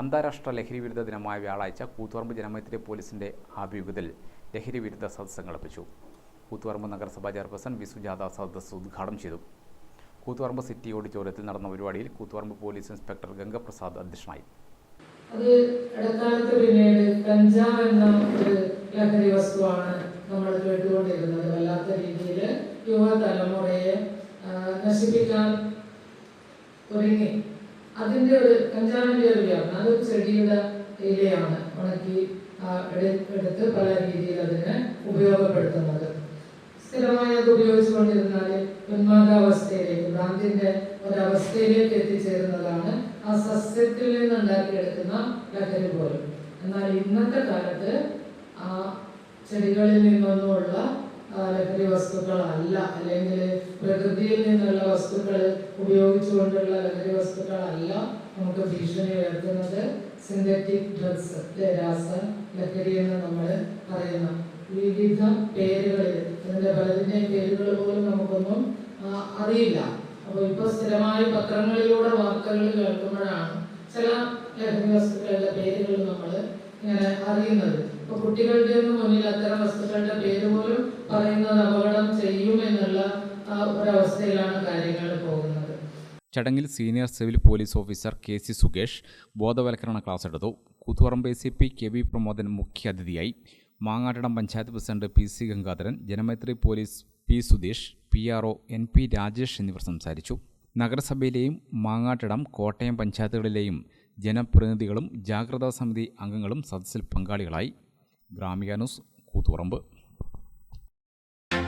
അന്താരാഷ്ട്ര ലഹരി വിരുദ്ധ ദിനമായ വ്യാഴാഴ്ച കൂത്തുപറമ്പ് ജനമൈത്രി പോലീസിന്റെ ആഭിമുഖ്യത്തിൽ ലഹരി വിരുദ്ധ സദസ്സ് സംഘടിപ്പിച്ചു കൂത്തുപറമ്പ് നഗരസഭാ ചെയർപേഴ്സൺ വി. സുജാത സദസ്സ് ഉദ്ഘാടനം ചെയ്തു. കൂത്തുപറമ്പ് സിറ്റി ഓഡിറ്റോറിയത്തിൽ നടന്ന പരിപാടിയിൽ കൂത്തുപറമ്പ് പോലീസ് ഇൻസ്പെക്ടർ ഗംഗപ്രസാദ് അധ്യക്ഷനായി. അത് ഇടക്കാലത്ത് ലഹരി വസ്തുവാണ് നമ്മൾ യുവതലമുറയെ നശിപ്പിക്കാൻ ഒരുങ്ങി. അതിന്റെ ഒരു കഞ്ചാവിന്റെ ഒരു വ്യാപനം. അതൊരു ചെടിയുടെ ഇലയാണ് ഉണക്കി എടുത്ത് പല രീതിയിൽ അതിനെ ഉപയോഗപ്പെടുത്തുന്നത്. സ്ഥിരമായി അത് ഉപയോഗിച്ചുകൊണ്ടിരുന്നാൽ ഉന്മാദാവസ്ഥയിലേക്ക് ഭ്രാന്തിന്റെ ഒരവസ്ഥയിലേക്ക് എത്തിച്ചേരുന്നതാണ് ആ സസ്യത്തിൽ നിന്ന് ഉണ്ടാക്കിയെടുക്കുന്ന ലഹരി പോലും. എന്നാൽ ഇന്നത്തെ കാലത്ത് ആ ചെടികളിൽ നിന്നൊന്നുമുള്ള ലഹരി വസ്തുക്കളല്ല. അല്ലെങ്കിൽ പ്രകൃതിയിൽ നിന്നുള്ള വസ്തുക്കൾ ഉപയോഗിച്ചുകൊണ്ടുള്ള ലഹരി വസ്തുക്കളല്ല നമുക്ക് ഭീഷണി ഉയർത്തുന്നത്. സിന്തറ്റിക് ഡ്രഗ്സ് രാസ ലഹരി എന്ന് നമ്മൾ പറയുന്ന വിവിധ പേരുകളിൽ ഇതിന്റെ പലതിന്റെയും പേരുകൾ പോലും നമുക്കൊന്നും അറിയില്ല. അപ്പോൾ ഇപ്പൊ സ്ഥിരമായി പത്രങ്ങളിലൂടെ വാർത്തകൾ കേൾക്കുമ്പോഴാണ് ചില ലഹരി വസ്തുക്കളുടെ പേരുകൾ നമ്മൾ ഇങ്ങനെ അറിയുന്നത്. ഇപ്പൊ കുട്ടികളുടെ ഒന്നും മുന്നിൽ അത്തരം വസ്തുക്കളുടെ പേര് പോലും പറയുന്നത് അപകടം ചെയ്യുമെന്നുള്ള ഒരവസ്ഥയിലാണ് കാര്യങ്ങൾ പോകുന്നത്. ചടങ്ങിൽ senior civil police officer K C Sukesh ബോധവൽക്കരണ ക്ലാസ് എടുത്തു. Koothuparamba A C P K V Pramodan മുഖ്യാതിഥിയായി Mangattidam panchayat president P C Gangadharan Janamaithri police P Sudheesh P R O N P Rajesh എന്നിവർ സംസാരിച്ചു. നഗരസഭയിലെയും മാങ്ങാട്ടടം കോട്ടയം പഞ്ചായത്തുകളിലെയും ജനപ്രതിനിധികളും ജാഗ്രതാ സമിതി അംഗങ്ങളും സദസ്സിൽ പങ്കാളികളായി. Gramika news Koothuparamba.